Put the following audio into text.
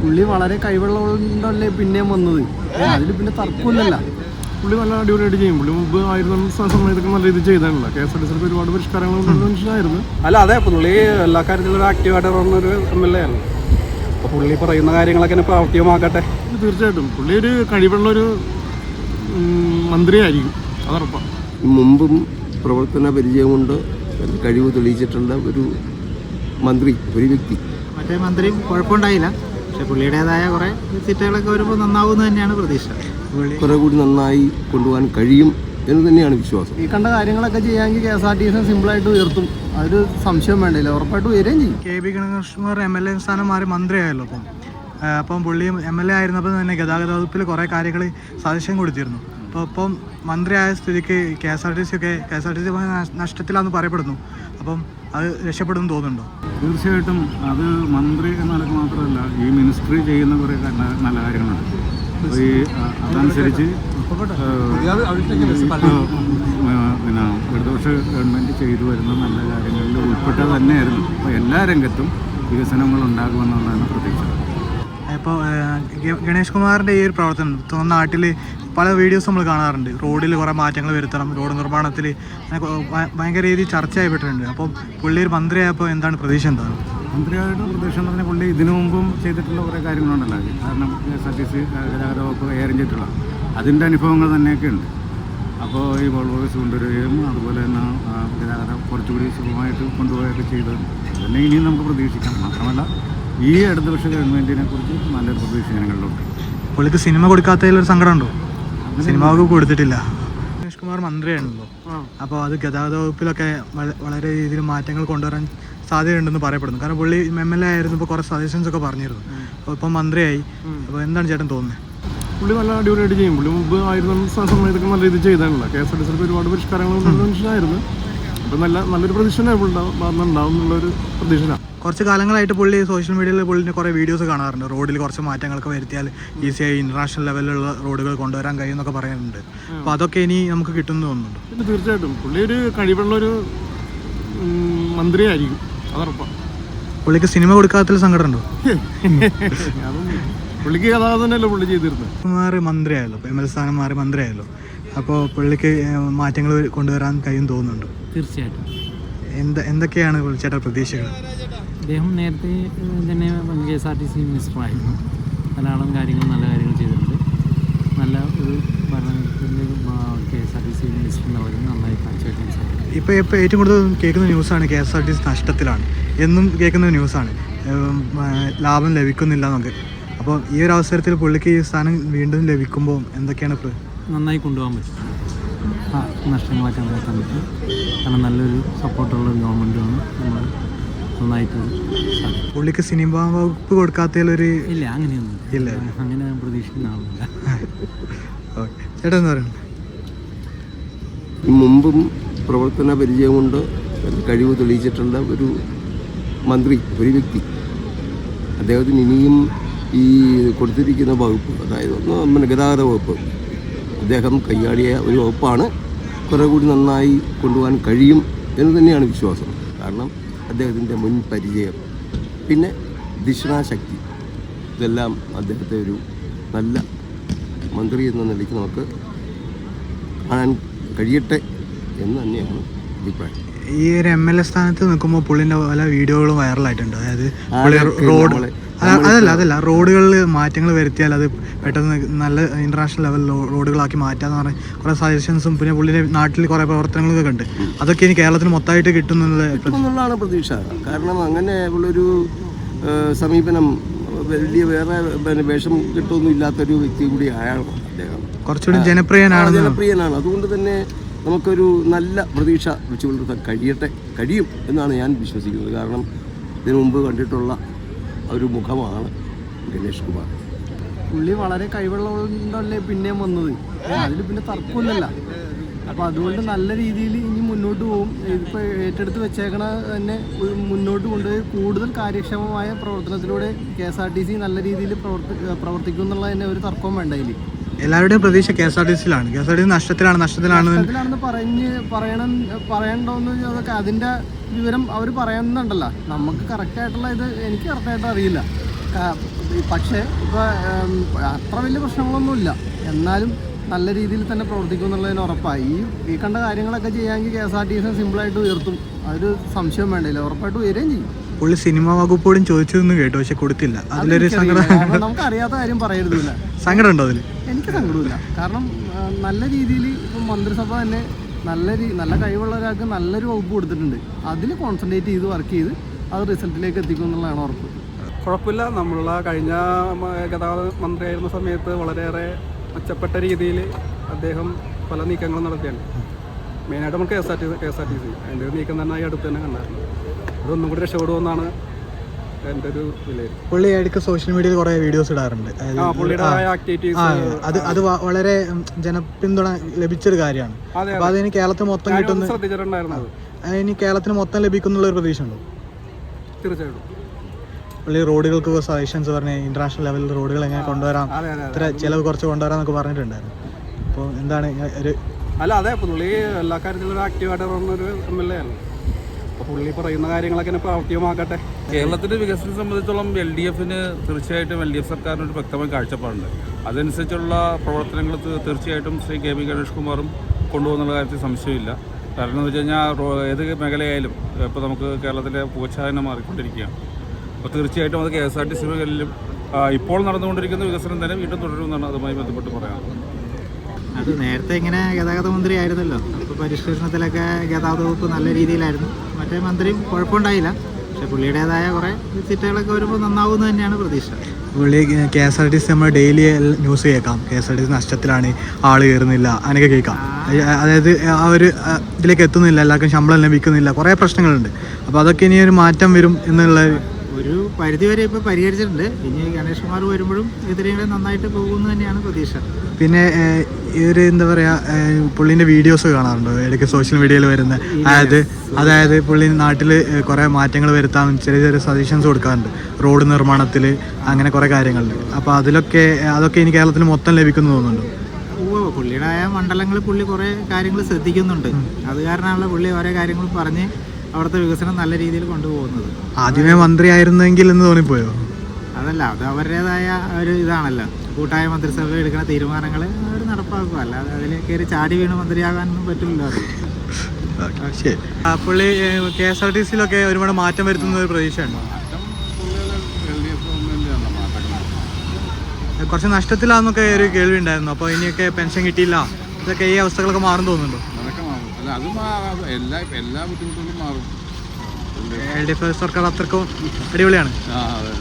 പുള്ളി വളരെ കഴിവുള്ളതുകൊണ്ടല്ലേ പിന്നെയും വന്നത്. അതിൽ പിന്നെ തർക്കമില്ലല്ല പുള്ളി നല്ല അടിപൊളിയായിട്ട് ചെയ്യും. പുള്ളി മുമ്പ് ആയിരുന്ന സമയത്തൊക്കെ നല്ല രീതിയിൽ ചെയ്താണല്ലോ കെ എസ് ആർ ടി സിയിൽ ഒരുപാട് പരിഷ്കാരങ്ങൾ മനുഷ്യനായിരുന്നു. അല്ല അതെ പുള്ളി എല്ലാ കാര്യത്തിലും ഒരു ആക്റ്റീവായിട്ട് ഇറങ്ങുന്നൊരു എം എൽ എ ആണ് അപ്പോൾ പുള്ളി പറയുന്ന കാര്യങ്ങളൊക്കെ എന്നെ പ്രാവർത്തികമാക്കട്ടെ. തീർച്ചയായിട്ടും. പുള്ളി ഒരു കഴിവുള്ള ഒരു മന്ത്രിയായിരിക്കും. അതറപ്പാണ് മുമ്പും പ്രവർത്തന പരിചയം കൊണ്ട് കഴിവ് തെളിയിച്ചിട്ടുള്ള ഒരു മന്ത്രി ഒരു വ്യക്തി. മറ്റേ മന്ത്രിയും കുഴപ്പമുണ്ടായില്ല. പക്ഷെ പുള്ളിയുടേതായ കുറേ സീറ്റുകളൊക്കെ വരുമ്പോൾ നന്നാവുമെന്ന് തന്നെയാണ് പ്രതീക്ഷ. കുറെ കൂടി നന്നായി കൊണ്ടുപോകാൻ കഴിയും എന്ന് തന്നെയാണ് വിശ്വാസം. ഈ കണ്ട കാര്യങ്ങളൊക്കെ ചെയ്യാമെങ്കിൽ K S R T C സിമ്പിളായിട്ട് ഉയർത്തും. അതൊരു സംശയം വേണ്ടില്ല. ഉറപ്പായിട്ട് ഉയരുകയും ചെയ്യും. K. B. Ganeshkumar M L A സ്ഥാനം മാറി മന്ത്രിയായല്ലോ അപ്പം. അപ്പം പുള്ളി എം എൽ എ ആയിരുന്നപ്പോൾ തന്നെ ഗതാഗത വകുപ്പിൽ കുറേ കാര്യങ്ങൾ സജഷൻ കൊടുത്തിരുന്നു. അപ്പോൾ ഇപ്പം മന്ത്രിയായ സ്ഥിതിക്ക് K S R T C ഒക്കെ K S R T C നഷ്ടത്തിലാണെന്ന് പറയപ്പെടുന്നു. അപ്പം അത് രക്ഷപ്പെടും തോന്നുന്നുണ്ടോ? തീർച്ചയായിട്ടും അത് മന്ത്രി എന്നാലൊക്കെ നിലയ്ക്ക് മാത്രമല്ല ഈ മിനിസ്ട്രി ചെയ്യുന്ന കുറേ നല്ല കാര്യങ്ങളുണ്ട്. അപ്പോൾ ഈ അതനുസരിച്ച് പിന്നെ ഇടതുപക്ഷ ഗവൺമെന്റ് ചെയ്തു വരുന്ന നല്ല കാര്യങ്ങളിൽ ഉൾപ്പെട്ട തന്നെയായിരുന്നു. അപ്പോൾ എല്ലാ രംഗത്തും വികസനങ്ങൾ ഉണ്ടാകുമെന്നുള്ളതാണ് പ്രതീക്ഷ. ഇപ്പോൾ ഗണേഷ് കുമാറിന്റെ ഈ ഒരു പ്രവർത്തനം തോന്നുന്ന നാട്ടിൽ പല വീഡിയോസ് നമ്മൾ കാണാറുണ്ട്. റോഡിൽ കുറേ മാറ്റങ്ങൾ വരുത്തണം റോഡ് നിർമ്മാണത്തിൽ ഭയങ്കര രീതിയിൽ ചർച്ച ആയിപ്പെട്ടിട്ടുണ്ട് അപ്പം പുള്ളി ഒരു മന്ത്രിയായപ്പോൾ എന്താണ് പ്രതീക്ഷ എന്താണ്? മന്ത്രിയായിട്ട് പ്രതീക്ഷ എന്ന് പറഞ്ഞാൽ പുള്ളി ഇതിനു മുമ്പും ചെയ്തിട്ടുള്ള കുറേ കാര്യങ്ങളുണ്ടല്ലോ കാരണം K S R T C ഗതാഗത വകുപ്പ് കൈകാര്യം ചെയ്തിട്ടുള്ള അതിന്റെ അനുഭവങ്ങൾ തന്നെയൊക്കെ ഉണ്ട്. അപ്പോൾ ഈ വോൾവോസ് കൊണ്ടുവരികയും അതുപോലെ തന്നെ ഗതാഗതം കുറച്ചുകൂടി സുഖമായിട്ട് കൊണ്ടുപോവുകയൊക്കെ ചെയ്ത് അതന്നെ ഇനിയും നമുക്ക് പ്രതീക്ഷിക്കാം. മാത്രമല്ല ഈ ഇടതുപക്ഷ ഗവൺമെന്റിനെ കുറിച്ച് നല്ലൊരു പ്രതീക്ഷ ജനങ്ങളിലുണ്ട്. പുള്ളിക്ക് സിനിമ കൊടുക്കാത്തതിൽ ഒരു സങ്കടം സിനിമ വകുപ്പ് കൊടുത്തിട്ടില്ല. ഗണേഷ് കുമാർ മന്ത്രിയാണല്ലോ. അപ്പോൾ അത് ഗതാഗത വകുപ്പിലൊക്കെ വളരെ രീതിയിൽ മാറ്റങ്ങൾ കൊണ്ടുവരാൻ സാധ്യതയുണ്ടെന്ന് പറയപ്പെടുന്നു. കാരണം പുള്ളി എം എൽ എ ആയിരുന്നു ഇപ്പൊ കുറേ സജഷൻസ് ഒക്കെ പറഞ്ഞിരുന്നു. അപ്പോൾ ഇപ്പൊ മന്ത്രിയായി. അപ്പോൾ എന്താണ് ചേട്ടൻ തോന്നുന്നത് പുള്ളി നല്ല അടിപൊളിയായിട്ട് ചെയ്യും. പുള്ളി മുമ്പ് ആയിരുന്ന സമയത്തൊക്കെ നല്ല രീതിയിൽ ചെയ്താണല്ലോ കെ എസ് ആർ ടി സിക്ക് ഒരുപാട് പരിഷ്കാരങ്ങൾ മനുഷ്യനായിരുന്നു. അപ്പം നല്ല നല്ലൊരു പ്രതീക്ഷ ഉണ്ടാവും ഉണ്ടാവും എന്നുള്ളൊരു പ്രതീക്ഷ കുറച്ച് കാലങ്ങളായിട്ട് പുള്ളി സോഷ്യൽ മീഡിയയിൽ പുള്ളിന്റെ കുറേ വീഡിയോസ് കാണാറുണ്ട്. റോഡിൽ കുറച്ച് മാറ്റങ്ങളൊക്കെ വരുത്തിയാൽ ഈസിയായി ഇന്റർനാഷണൽ ലെവലിലുള്ള റോഡുകൾ കൊണ്ടുവരാൻ കഴിയുമെന്നൊക്കെ പറയുന്നുണ്ട്. അപ്പോൾ അതൊക്കെ ഇനി നമുക്ക് കിട്ടുമെന്ന് തോന്നുന്നുണ്ട്. തീർച്ചയായിട്ടും. പുള്ളി ഒരു കഴിവുള്ള ഒരു ഉം, മന്ത്രിയായിരിക്കും. അതുറപ്പാണ് പുള്ളിക്ക് സിനിമ കൊടുക്കാത്തതിൽ സങ്കടം ഉണ്ടോ പുള്ളിക്ക് ഗതാഗതം പുള്ളി ചെയ്തിരുന്നത്. മാറി മന്ത്രിയായല്ലോ. എം എൽ സ്ഥാനം മാറി മന്ത്രിയായല്ലോ. അപ്പോൾ പുള്ളിക്ക് മാറ്റങ്ങൾ കൊണ്ടുവരാൻ കഴിയും തോന്നുന്നുണ്ട്. തീർച്ചയായിട്ടും. എന്താ എന്തൊക്കെയാണ് ചേട്ടാ പ്രതീക്ഷകൾ? അദ്ദേഹം നേരത്തെ തന്നെ K S R T C മിനിസ്റ്ററായിരുന്നു ധാരാളം കാര്യങ്ങൾ നല്ല കാര്യങ്ങൾ ചെയ്തിട്ടുണ്ട്. നല്ല ഒരു ഭരണത്തിന്റെ K S R T C minister എന്നുള്ളത് നന്നായി കാഴ്ചവെക്കാൻ സാധിക്കും. ഇപ്പോൾ ഇപ്പോൾ ഏറ്റവും കൂടുതൽ കേൾക്കുന്ന ന്യൂസാണ് K S R T C നഷ്ടത്തിലാണ്. എന്നും കേൾക്കുന്ന ന്യൂസാണ്. ലാഭം ലഭിക്കുന്നില്ല എന്നൊക്കെ അപ്പോൾ ഈ ഒരു അവസരത്തിൽ പുള്ളിക്ക് ഈ സ്ഥാനം വീണ്ടും ലഭിക്കുമ്പോൾ എന്തൊക്കെയാണ് ഇപ്പോൾ നന്നായി കൊണ്ടുപോകാൻ പറ്റും. ആ നഷ്ടങ്ങളൊക്കെ നികത്താൻ പറ്റും. കാരണം നല്ലൊരു സപ്പോർട്ടുള്ള ഗവൺമെന്റുമാണ് നമ്മൾ നന്നായിട്ട് പുള്ളിക്ക് സിനിമ വകുപ്പ് കൊടുക്കാത്തതിലൊരു ഇല്ല അങ്ങനെയൊന്നും ഇല്ല. അങ്ങനെ പ്രതീക്ഷിക്കുന്ന ആളില്ല ഓക്കെ ചേട്ടാ എന്താ പറയുന്നത് മുമ്പും പ്രവർത്തന പരിചയം കൊണ്ട് കഴിവ് തെളിയിച്ചിട്ടുള്ള ഒരു മന്ത്രി ഒരു വ്യക്തി. അദ്ദേഹത്തിന് ഇനിയും ഈ കൊടുത്തിരിക്കുന്ന വകുപ്പ് അതായത് ഒന്ന് നമ്മുടെ ഗതാഗത വകുപ്പ് അദ്ദേഹം കൈയാടിയ ഒരു വകുപ്പാണ്. കുറേ കൂടി നന്നായി കൊണ്ടുപോകാൻ കഴിയും എന്ന് തന്നെയാണ് വിശ്വാസം. കാരണം അദ്ദേഹത്തിന്റെ മുൻ പരിചയം. പിന്നെ ദിഷണാശക്തി ഇതെല്ലാം അദ്ദേഹത്തെ ഒരു നല്ല മന്ത്രി എന്ന നിലയ്ക്ക് നമുക്ക് കാണാൻ കഴിയട്ടെ എന്ന് തന്നെയാണ് അഭിപ്രായം. ഈ ഒരു എം എൽ എ സ്ഥാനത്ത് നിൽക്കുമ്പോൾ പുള്ളിന്റെ പല വീഡിയോകളും വൈറലായിട്ടുണ്ട് അതായത് റോഡ് അതല്ല അതല്ല. റോഡുകളിൽ മാറ്റങ്ങൾ വരുത്തിയാൽ അത് പെട്ടെന്ന് നല്ല ഇന്റർനാഷണൽ ലെവൽ റോഡുകളാക്കി മാറ്റാന്ന് പറഞ്ഞ കുറെ സജഷൻസും പിന്നെ പുള്ളിയുടെ നാട്ടിൽ കുറെ പ്രവർത്തനങ്ങളൊക്കെ ഉണ്ട് അതൊക്കെ ഇനി കേരളത്തിന് മൊത്തമായിട്ട് കിട്ടുന്നുള്ള എന്നുള്ളതാണ് പ്രതീക്ഷ. കാരണം അങ്ങനെ ഉള്ളൊരു സമീപനം വലിയ വേറെ പിന്നെ വേഷം കിട്ടുമൊന്നും ഇല്ലാത്തൊരു വ്യക്തി കൂടി അദ്ദേഹം. കുറച്ചുകൂടി ജനപ്രിയനാണ് ജനപ്രിയനാണ്. അതുകൊണ്ട് തന്നെ നമുക്കൊരു നല്ല പ്രതീക്ഷ വെച്ചുകൊണ്ടിരുത്താൻ കഴിയട്ടെ കഴിയും എന്നാണ് ഞാൻ വിശ്വസിക്കുന്നത്. കാരണം ഇതിനു മുമ്പ് കണ്ടിട്ടുള്ള ഒരു മുഖമാണ് ഗണേഷ് കുമാർ. പുള്ളി വളരെ കഴിവുള്ളതുകൊണ്ടല്ലേ പിന്നെയും വന്നത്? അതിൽ പിന്നെ തർക്കമില്ലല്ല അപ്പോൾ അതുകൊണ്ട് നല്ല രീതിയിൽ ഇനി മുന്നോട്ട് പോകും ഇപ്പൊ ഏറ്റെടുത്ത് വെച്ചേക്കണ തന്നെ മുന്നോട്ട് കൊണ്ടുപോയി കൂടുതൽ കാര്യക്ഷമമായ പ്രവർത്തനത്തിലൂടെ K S R T C നല്ല രീതിയിൽ പ്രവർത്തി പ്രവർത്തിക്കും എന്നുള്ള തന്നെ ഒരു തർക്കവും വേണ്ട ഇതിൽ എല്ലാവരുടെയും പ്രതീക്ഷ K S R T സിയിലാണ്. K S R T C നഷ്ടത്തിലാണ് നഷ്ടത്തിലാണ് നഷ്ടത്തിലാണെന്ന് പറഞ്ഞ് പറയണം പറയണ്ടോന്ന് അതൊക്കെ അതിന്റെ വിവരം അവർ പറയുന്നുണ്ടല്ലോ. നമുക്ക് കറക്റ്റായിട്ടുള്ള ഇത് എനിക്ക് കറക്റ്റായിട്ട് അറിയില്ല. പക്ഷേ ഇപ്പോൾ അത്ര വലിയ പ്രശ്നങ്ങളൊന്നുമില്ല. എന്നാലും നല്ല രീതിയിൽ തന്നെ പ്രവർത്തിക്കും എന്നുള്ളതിന് ഉറപ്പായി. ഈ ഈ കണ്ട കാര്യങ്ങളൊക്കെ ചെയ്യാമെങ്കിൽ K S R T C സിമ്പിളായിട്ട് ഉയർത്തും. അതൊരു സംശയം വേണ്ടില്ല ഉറപ്പായിട്ട് ഉയരുകയും ചെയ്യും. പുള്ളി സിനിമ വകുപ്പോടും ചോദിച്ചു എന്ന് കേട്ടു പക്ഷെ കൊടുത്തില്ല. അതിലൊരു. സങ്കടം നമുക്ക് അറിയാത്ത കാര്യം പറയരുതില്ല സങ്കടം ഉണ്ടോ അതിൽ എനിക്ക് സങ്കടമില്ല. കാരണം നല്ല രീതിയിൽ ഇപ്പം മന്ത്രിസഭ തന്നെ നല്ല രീതി നല്ല കഴിവുള്ള ഒരാൾക്ക് നല്ലൊരു വകുപ്പ് കൊടുത്തിട്ടുണ്ട്. അതിൽ കോൺസെൻട്രേറ്റ് ചെയ്ത് വർക്ക് ചെയ്ത് അത് റിസൾട്ടിലേക്ക് എത്തിക്കും എന്നുള്ളതാണ് ഉറപ്പ്. കുഴപ്പമില്ല. നമ്മളുള്ള കഴിഞ്ഞ ഗതാഗത ഗതാഗത മന്ത്രിയായിരുന്ന സമയത്ത് വളരെയേറെ മെച്ചപ്പെട്ട രീതിയിൽ അദ്ദേഹം പല നീക്കങ്ങളും നടത്തിയാണ് മെയിനായിട്ട് നമ്മൾ K S R T K S R T C. അതിന്റെ നീക്കം തന്നെ ഈ അടുത്ത് തന്നെ കണ്ടായിരുന്നു. അതൊന്നും കൂടി രക്ഷപ്പെടുമെന്നാണ് എന്റെ ഒരു വിലയിരുത്തൽ പുള്ളി ഇടയ്ക്ക് സോഷ്യൽ മീഡിയയിൽ കുറേ വീഡിയോസ് ഇടാറുണ്ട്. ആ പുള്ളിയുടെ ആ, ആക്ടിവിറ്റീസ് ആ, അത് അത് വ- വളരെ ഉം, ജനപിന്തുണ ലഭിച്ചൊരു കാര്യമാണ്. അതെ അപ്പൊ അതിന് കേരളത്തിൽ മൊത്തം കിട്ടുന്ന ഇനി അതിന് കേരളത്തിന് മൊത്തം ലഭിക്കുന്നുള്ള ഒരു പ്രതീക്ഷ ഉണ്ടോ തീർച്ചയായിട്ടും. പുള്ളി റോഡുകൾക്ക് സജഷൻസ് പറഞ്ഞ് ഇന്റർനാഷണൽ ലെവലിൽ റോഡുകൾ എങ്ങനെ കൊണ്ടുവരാം അതെ അതെ ഇത്ര ചിലവ് കുറച്ച് കൊണ്ടുവരാന്നൊക്കെ പറഞ്ഞിട്ടുണ്ടായിരുന്നു. അപ്പോൾ എന്താണ് ഇങ്ങനെ ഒരു അല്ല അതെ പുള്ളി എല്ലാ കാര്യത്തിലും ഒരു ആക്റ്റീവായിട്ട് പറഞ്ഞൊരു എം എൽ എ ആണ് അപ്പോൾ പുള്ളി പറയുന്ന കാര്യങ്ങളൊക്കെ ഇങ്ങനെ പ്രാവർത്തികമാക്കട്ടെ. കേരളത്തിന്റെ വികസനം സംബന്ധിച്ചോളം എൽ ഡി എഫിന് തീർച്ചയായിട്ടും എൽ ഡി എഫ് സർക്കാരിന് ഒരു വ്യക്തമായ കാഴ്ചപ്പാടുണ്ട്. അതനുസരിച്ചുള്ള പ്രവർത്തനങ്ങൾ തീർച്ചയായിട്ടും ശ്രീ കെ വി ഗണേഷ് കുമാറും കൊണ്ടുപോകുന്ന കാര്യത്തിൽ സംശയമില്ല. കാരണം എന്ന് വെച്ച് കഴിഞ്ഞാൽ ഏത് മേഖലയായാലും ഇപ്പോൾ നമുക്ക് കേരളത്തിലെ പൂച്ചായനം മാറിക്കൊണ്ടിരിക്കുകയാണ്. അപ്പോൾ തീർച്ചയായിട്ടും അത് K S R T C മേഖലയിലും ഇപ്പോൾ നടന്നുകൊണ്ടിരിക്കുന്ന വികസനം തന്നെ വീണ്ടും തുടരുമെന്നാണ് അതുമായി ബന്ധപ്പെട്ട് പറയാനുള്ളത്. അത് നേരത്തെ ഇങ്ങനെ ഗതാഗത മന്ത്രി ആയിരുന്നല്ലോ. പരിഷ്കരണത്തിലൊക്കെ ഗതാഗത വകുപ്പ് നല്ല രീതിയിലായിരുന്നു. മറ്റേ മന്ത്രിയും കുഴപ്പമുണ്ടായില്ല. പക്ഷെ പുള്ളിയുടേതായ കുറേ സിറ്റുകളൊക്കെ വരുമ്പോൾ നന്നാവുമെന്ന് തന്നെയാണ് പ്രതീക്ഷ. പുള്ളി K S R T C നമ്മൾ ഡെയിലി ന്യൂസ് കേൾക്കാം. K S R T C നഷ്ടത്തിലാണ് ആൾ കയറുന്നില്ല അങ്ങനെയൊക്കെ കേൾക്കാം. അതായത് ആ ഒരു ഇതിലേക്ക് എത്തുന്നില്ല എല്ലാവർക്കും ശമ്പളം ലഭിക്കുന്നില്ല കുറേ പ്രശ്നങ്ങളുണ്ട്. അപ്പോൾ അതൊക്കെ ഇനി ഒരു മാറ്റം വരും എന്നുള്ള ഒരു പരിധിവരെ ഇപ്പോൾ പരിഹരിച്ചിട്ടുണ്ട്. ഇനി ഗണേഷ് കുമാർ വരുമ്പോഴും കൂടെ നന്നായിട്ട് പോകുമെന്ന് തന്നെയാണ് പ്രതീക്ഷ. പിന്നെ ഇവർ ഒരു എന്താ പറയാ പുള്ളിന്റെ വീഡിയോസ് കാണാറുണ്ടോ? ഇടയ്ക്ക് സോഷ്യൽ മീഡിയയിൽ വരുന്ന അതായത് അതായത് പുള്ളി നാട്ടിൽ കുറേ മാറ്റങ്ങൾ വരുത്താൻ ചെറിയ ചെറിയ സജഷൻസ് കൊടുക്കാറുണ്ട്. റോഡ് നിർമ്മാണത്തിൽ അങ്ങനെ കുറേ കാര്യങ്ങളിൽ അപ്പോൾ അതിലൊക്കെ അതൊക്കെ ഇനി കേരളത്തിൽ മൊത്തം ലഭിക്കുന്നു തോന്നുന്നുണ്ട്? പുള്ളിയുടെ ആയ മണ്ഡലങ്ങളിൽ പുള്ളി കുറേ കാര്യങ്ങൾ ശ്രദ്ധിക്കുന്നുണ്ട്. അത് കാരണമാണല്ലോ പുള്ളി ഓരോ കാര്യങ്ങൾ പറഞ്ഞ് അവിടുത്തെ വികസനം നല്ല രീതിയിൽ കൊണ്ടുപോകുന്നത്. ആദ്യമേ മന്ത്രിയായിരുന്നെങ്കിൽ എന്ന് തോന്നിപ്പോയോ? അതല്ല അത് അവരുടേതായ ഒരു ഇതാണല്ലോ. കൂട്ടായ മന്ത്രിസഭ എടുക്കുന്ന തീരുമാനങ്ങൾ അവർ നടപ്പാക്കുക അല്ലാതെ അതിൽ കയറി ചാടി വീണ് മന്ത്രിയാകാനൊന്നും പറ്റില്ലല്ലോ ശരി. പുള്ളി കെ എസ് ആർ ടി സിയിലൊക്കെ ഒരുപാട് മാറ്റം വരുത്തുന്ന ഒരു പ്രതീക്ഷയുണ്ടോ കുറച്ച് നഷ്ടത്തിലാന്നൊക്കെ ഒരു കേൾവി ഉണ്ടായിരുന്നു അപ്പോൾ ഇനിയൊക്കെ പെൻഷൻ കിട്ടിയില്ല. ഇതൊക്കെ ഈ അവസ്ഥകളൊക്കെ മാറും തോന്നുന്നുണ്ടോ? അല്ല അത് എല്ലാ എല്ലാ ബുദ്ധിമുട്ടുകളും മാറും. എൽ ഡി എഫ് സർക്കാർ അത്രക്കും അടിപൊളിയാണ്. ആ അതെ.